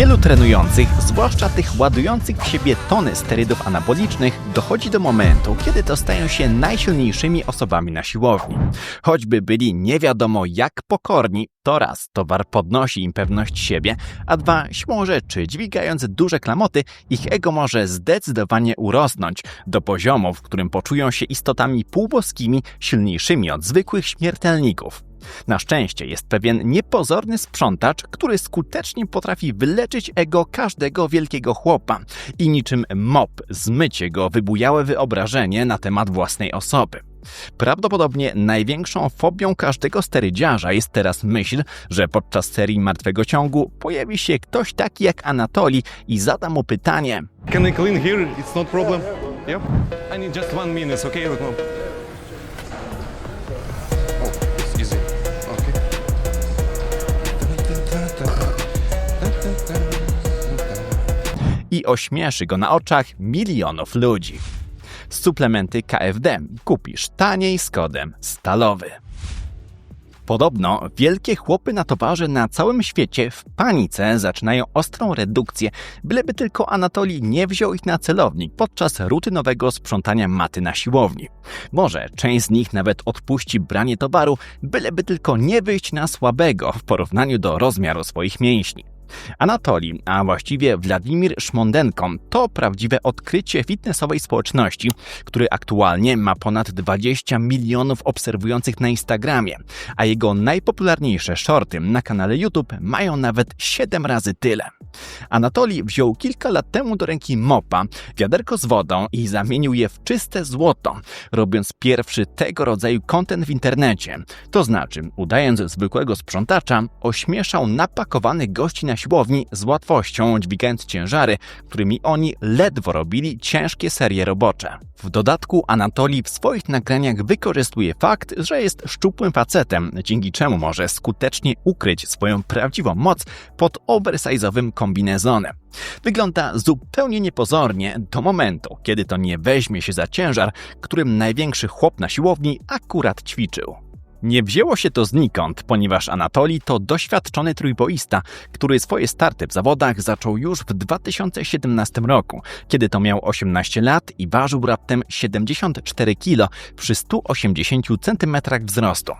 Wielu trenujących, zwłaszcza tych ładujących w siebie tony sterydów anabolicznych, dochodzi do momentu, kiedy to stają się najsilniejszymi osobami na siłowni. Choćby byli nie wiadomo jak pokorni, to raz towar podnosi im pewność siebie, a dwa siłą rzeczy, dźwigając duże klamoty, ich ego może zdecydowanie urosnąć do poziomu, w którym poczują się istotami półboskimi, silniejszymi od zwykłych śmiertelników. Na szczęście jest pewien niepozorny sprzątacz, który skutecznie potrafi wyleczyć ego każdego wielkiego chłopa i niczym mop zmyć jego wybujałe wyobrażenie na temat własnej osoby. Prawdopodobnie największą fobią każdego sterydziarza jest teraz myśl, że podczas serii Martwego Ciągu pojawi się ktoś taki jak Anatoli i zada mu pytanie Can I clean here? It's not problem. Yep. I need just one minute, okay? I ośmieszy go na oczach milionów ludzi. Suplementy KFD kupisz taniej z kodem stalowy. Podobno wielkie chłopy na towarze na całym świecie w panice zaczynają ostrą redukcję, byleby tylko Anatolii nie wziął ich na celownik podczas rutynowego sprzątania maty na siłowni. Może część z nich nawet odpuści branie towaru, byleby tylko nie wyjść na słabego w porównaniu do rozmiaru swoich mięśni. Anatolii, a właściwie Władimir Szmondenko, to prawdziwe odkrycie fitnessowej społeczności, który aktualnie ma ponad 20 milionów obserwujących na Instagramie, a jego najpopularniejsze shorty na kanale YouTube mają nawet 7 razy tyle. Anatolii wziął kilka lat temu do ręki mopa, wiaderko z wodą i zamienił je w czyste złoto, robiąc pierwszy tego rodzaju content w internecie. To znaczy, udając zwykłego sprzątacza, ośmieszał napakowanych gości na siłowni z łatwością, dźwigając ciężary, którymi oni ledwo robili ciężkie serie robocze. W dodatku Anatolii w swoich nagraniach wykorzystuje fakt, że jest szczupłym facetem, dzięki czemu może skutecznie ukryć swoją prawdziwą moc pod oversize'owym kombinezonem. Wygląda zupełnie niepozornie do momentu, kiedy to nie weźmie się za ciężar, którym największy chłop na siłowni akurat ćwiczył. Nie wzięło się to znikąd, ponieważ Anatoli to doświadczony trójboista, który swoje starty w zawodach zaczął już w 2017 roku, kiedy to miał 18 lat i ważył raptem 74 kg przy 180 cm wzrostu.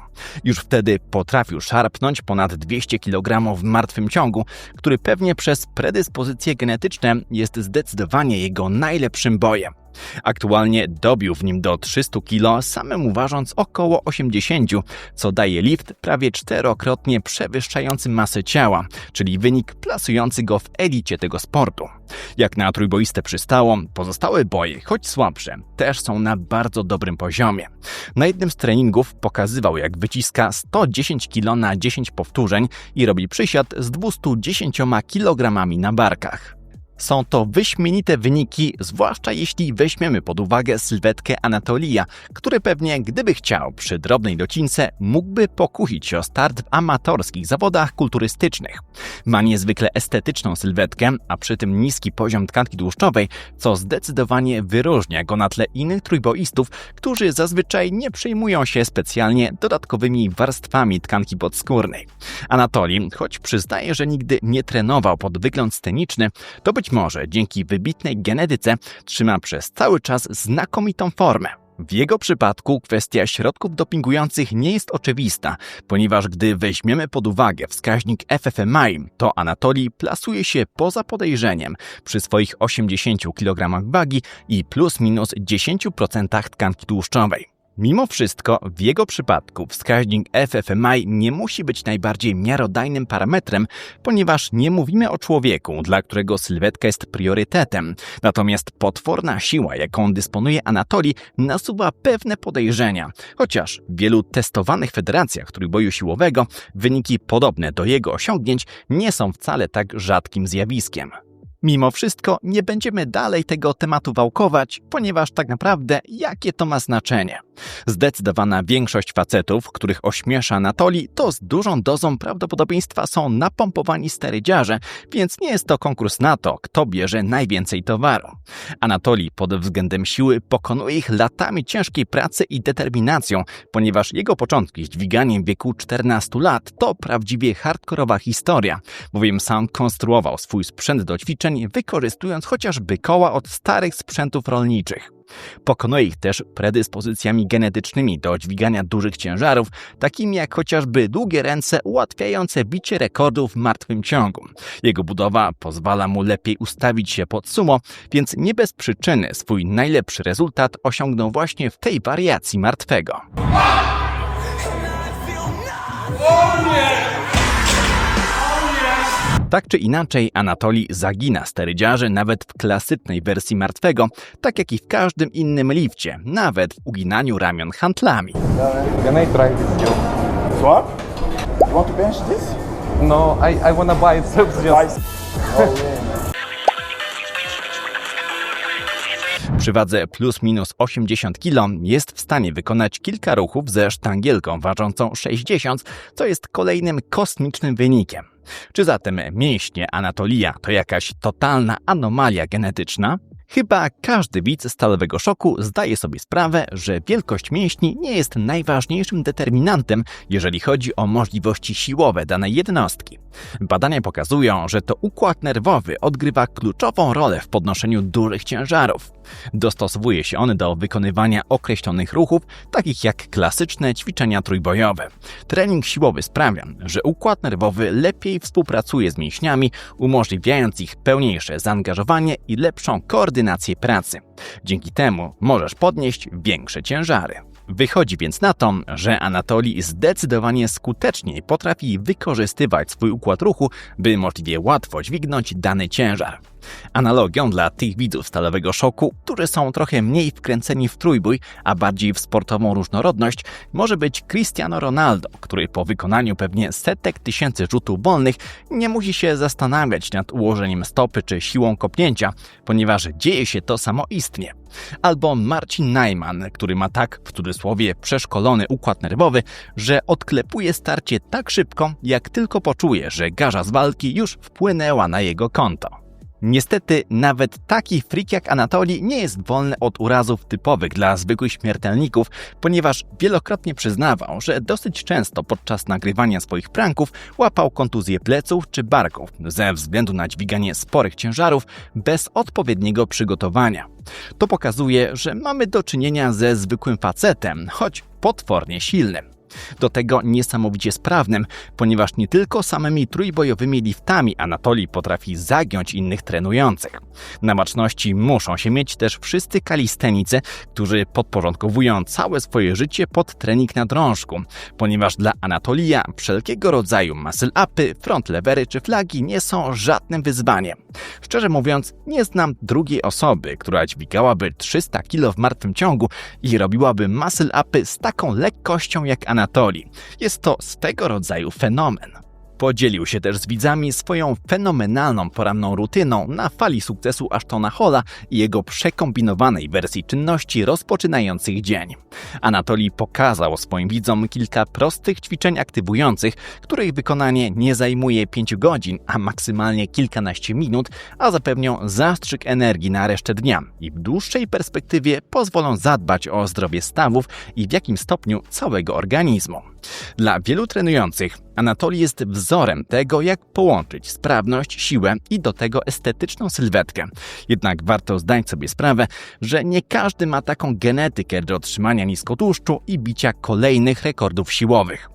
Już wtedy potrafił szarpnąć ponad 200 kg w martwym ciągu, który pewnie przez predyspozycje genetyczne jest zdecydowanie jego najlepszym bojem. Aktualnie dobił w nim do 300 kg, samemu ważąc około 80, co daje lift prawie czterokrotnie przewyższający masę ciała, czyli wynik plasujący go w elicie tego sportu. Jak na trójboiste przystało, pozostałe boje, choć słabsze, też są na bardzo dobrym poziomie. Na jednym z treningów pokazywał, jak wyciska 110 kg na 10 powtórzeń i robi przysiad z 210 kg na barkach. Są to wyśmienite wyniki, zwłaszcza jeśli weźmiemy pod uwagę sylwetkę Anatolia, który pewnie, gdyby chciał przy drobnej docince, mógłby pokusić się o start w amatorskich zawodach kulturystycznych. Ma niezwykle estetyczną sylwetkę, a przy tym niski poziom tkanki tłuszczowej, co zdecydowanie wyróżnia go na tle innych trójboistów, którzy zazwyczaj nie przejmują się specjalnie dodatkowymi warstwami tkanki podskórnej. Anatoli, choć przyznaje, że nigdy nie trenował pod wygląd sceniczny, to być może dzięki wybitnej genetyce trzyma przez cały czas znakomitą formę. W jego przypadku kwestia środków dopingujących nie jest oczywista, ponieważ gdy weźmiemy pod uwagę wskaźnik FFMI, to Anatolii plasuje się poza podejrzeniem przy swoich 80 kg wagi i plus minus 10% tkanki tłuszczowej. Mimo wszystko, w jego przypadku wskaźnik FFMI nie musi być najbardziej miarodajnym parametrem, ponieważ nie mówimy o człowieku, dla którego sylwetka jest priorytetem. Natomiast potworna siła, jaką dysponuje Anatoli, nasuwa pewne podejrzenia, chociaż w wielu testowanych federacjach trójboju siłowego wyniki podobne do jego osiągnięć nie są wcale tak rzadkim zjawiskiem. Mimo wszystko nie będziemy dalej tego tematu wałkować, ponieważ tak naprawdę jakie to ma znaczenie? Zdecydowana większość facetów, których ośmiesza Anatoli, to z dużą dozą prawdopodobieństwa są napompowani sterydziarze, więc nie jest to konkurs na to, kto bierze najwięcej towaru. Anatoli pod względem siły pokonuje ich latami ciężkiej pracy i determinacją, ponieważ jego początki z dźwiganiem w wieku 14 lat to prawdziwie hardkorowa historia, bowiem sam konstruował swój sprzęt do ćwiczeń, wykorzystując chociażby koła od starych sprzętów rolniczych. Pokonuje ich też predyspozycjami genetycznymi do dźwigania dużych ciężarów, takimi jak chociażby długie ręce ułatwiające bicie rekordów w martwym ciągu. Jego budowa pozwala mu lepiej ustawić się pod sumo, więc nie bez przyczyny swój najlepszy rezultat osiągnął właśnie w tej wariacji martwego. Tak czy inaczej, Anatoli zagina sterydziarzy nawet w klasycznej wersji martwego, tak jak i w każdym innym lifcie, nawet w uginaniu ramion handlami. Can I try this yoke? What? You want to bench this? No, I, I wanna buy it just. Oh yeah. Przy wadze plus minus 80 kg jest w stanie wykonać kilka ruchów ze sztangielką ważącą 60, co jest kolejnym kosmicznym wynikiem. Czy zatem mięśnie Anatolia to jakaś totalna anomalia genetyczna? Chyba każdy widz stalowego szoku zdaje sobie sprawę, że wielkość mięśni nie jest najważniejszym determinantem, jeżeli chodzi o możliwości siłowe danej jednostki. Badania pokazują, że to układ nerwowy odgrywa kluczową rolę w podnoszeniu dużych ciężarów. Dostosowuje się on do wykonywania określonych ruchów, takich jak klasyczne ćwiczenia trójbojowe. Trening siłowy sprawia, że układ nerwowy lepiej współpracuje z mięśniami, umożliwiając ich pełniejsze zaangażowanie i lepszą koordynację pracy. Dzięki temu możesz podnieść większe ciężary. Wychodzi więc na to, że Anatoli zdecydowanie skuteczniej potrafi wykorzystywać swój układ ruchu, by możliwie łatwo dźwignąć dany ciężar. Analogią dla tych widzów stalowego szoku, którzy są trochę mniej wkręceni w trójbój, a bardziej w sportową różnorodność, może być Cristiano Ronaldo, który po wykonaniu pewnie setek tysięcy rzutów wolnych nie musi się zastanawiać nad ułożeniem stopy czy siłą kopnięcia, ponieważ dzieje się to samoistnie. Albo Marcin Najman, który ma tak, w cudzysłowie, przeszkolony układ nerwowy, że odklepuje starcie tak szybko, jak tylko poczuje, że garza z walki już wpłynęła na jego konto. Niestety, nawet taki frik jak Anatoli nie jest wolny od urazów typowych dla zwykłych śmiertelników, ponieważ wielokrotnie przyznawał, że dosyć często podczas nagrywania swoich pranków łapał kontuzje pleców czy barków ze względu na dźwiganie sporych ciężarów bez odpowiedniego przygotowania. To pokazuje, że mamy do czynienia ze zwykłym facetem, choć potwornie silnym. Do tego niesamowicie sprawnym, ponieważ nie tylko samymi trójbojowymi liftami Anatolii potrafi zagiąć innych trenujących. Na baczności muszą się mieć też wszyscy kalistenicy, którzy podporządkowują całe swoje życie pod trening na drążku, ponieważ dla Anatolia wszelkiego rodzaju muscle upy, front levery czy flagi nie są żadnym wyzwaniem. Szczerze mówiąc, nie znam drugiej osoby, która dźwigałaby 300 kg w martwym ciągu i robiłaby muscle upy z taką lekkością jak Anatolii. Jest to swego rodzaju fenomen. Podzielił się też z widzami swoją fenomenalną poranną rutyną na fali sukcesu Ashtona Holla i jego przekombinowanej wersji czynności rozpoczynających dzień. Anatolii pokazał swoim widzom kilka prostych ćwiczeń aktywujących, których wykonanie nie zajmuje 5 godzin, a maksymalnie kilkanaście minut, a zapewnią zastrzyk energii na resztę dnia i w dłuższej perspektywie pozwolą zadbać o zdrowie stawów i w jakim stopniu całego organizmu. Dla wielu trenujących Anatolii jest wzorem tego, jak połączyć sprawność, siłę i do tego estetyczną sylwetkę. Jednak warto zdać sobie sprawę, że nie każdy ma taką genetykę do otrzymania niskotłuszczu i bicia kolejnych rekordów siłowych.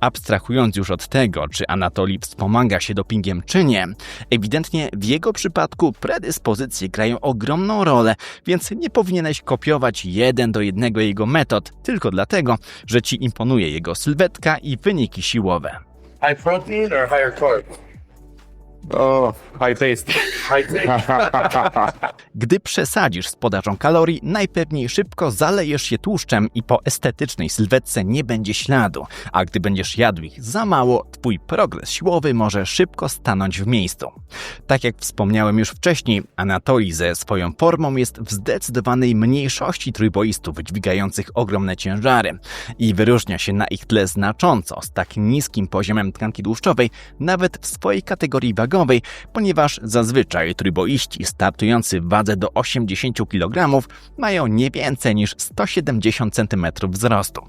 Abstrahując już od tego, czy Anatolii wspomaga się dopingiem czy nie, ewidentnie w jego przypadku predyspozycje grają ogromną rolę, więc nie powinieneś kopiować jeden do jednego jego metod tylko dlatego, że ci imponuje jego sylwetka i wyniki siłowe. High protein or higher carb? Oh, high taste. High taste. Gdy przesadzisz z podażą kalorii, najpewniej szybko zalejesz się tłuszczem i po estetycznej sylwetce nie będzie śladu, a gdy będziesz jadł ich za mało, twój progres siłowy może szybko stanąć w miejscu. Tak jak wspomniałem już wcześniej, Anatolii ze swoją formą jest w zdecydowanej mniejszości trójboistów dźwigających ogromne ciężary i wyróżnia się na ich tle znacząco z tak niskim poziomem tkanki tłuszczowej, nawet w swojej kategorii wagowej, ponieważ zazwyczaj trójboiści startujący w wadze do 80 kg mają nie więcej niż 170 cm wzrostu.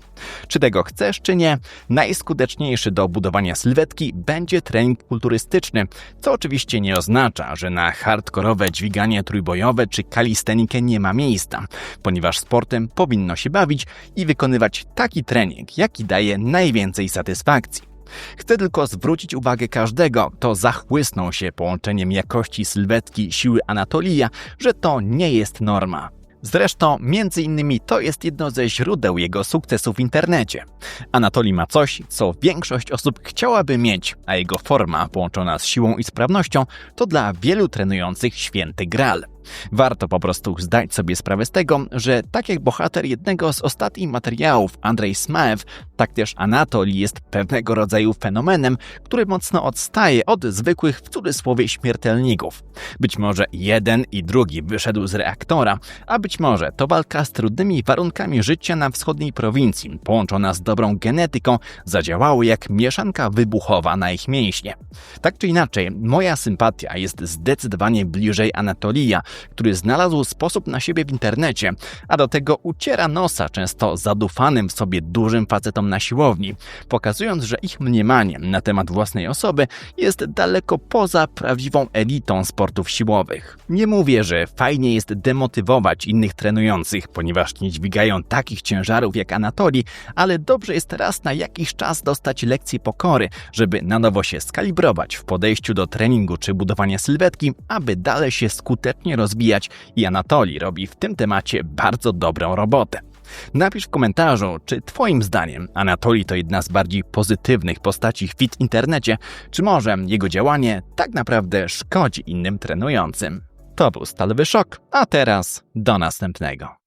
Czy tego chcesz, czy nie, najskuteczniejszy do budowania sylwetki będzie trening kulturystyczny, co oczywiście nie oznacza, że na hardkorowe dźwiganie trójbojowe czy kalistenikę nie ma miejsca, ponieważ sportem powinno się bawić i wykonywać taki trening, jaki daje najwięcej satysfakcji. Chcę tylko zwrócić uwagę każdego, kto zachłysnął się połączeniem jakości sylwetki siły Anatolia, że to nie jest norma. Zresztą, między innymi, to jest jedno ze źródeł jego sukcesu w internecie. Anatoli ma coś, co większość osób chciałaby mieć, a jego forma, połączona z siłą i sprawnością, to dla wielu trenujących święty gral. Warto po prostu zdać sobie sprawę z tego, że tak jak bohater jednego z ostatnich materiałów, Andrzej Smaew, tak też Anatoli jest pewnego rodzaju fenomenem, który mocno odstaje od zwykłych w cudzysłowie śmiertelników. Być może jeden i drugi wyszedł z reaktora, a być może to walka z trudnymi warunkami życia na wschodniej prowincji, połączona z dobrą genetyką, zadziałały jak mieszanka wybuchowa na ich mięśnie. Tak czy inaczej, moja sympatia jest zdecydowanie bliżej Anatolia, który znalazł sposób na siebie w internecie, a do tego uciera nosa często zadufanym w sobie dużym facetom na siłowni, pokazując, że ich mniemanie na temat własnej osoby jest daleko poza prawdziwą elitą sportów siłowych. Nie mówię, że fajnie jest demotywować innych trenujących, ponieważ nie dźwigają takich ciężarów jak Anatoli, ale dobrze jest raz na jakiś czas dostać lekcję pokory, żeby na nowo się skalibrować w podejściu do treningu czy budowania sylwetki, aby dalej się skutecznie rozwijać i Anatoli robi w tym temacie bardzo dobrą robotę. Napisz w komentarzu, czy Twoim zdaniem Anatoli to jedna z bardziej pozytywnych postaci w fit internecie, czy może jego działanie tak naprawdę szkodzi innym trenującym. To był Stalowy Szok, a teraz do następnego.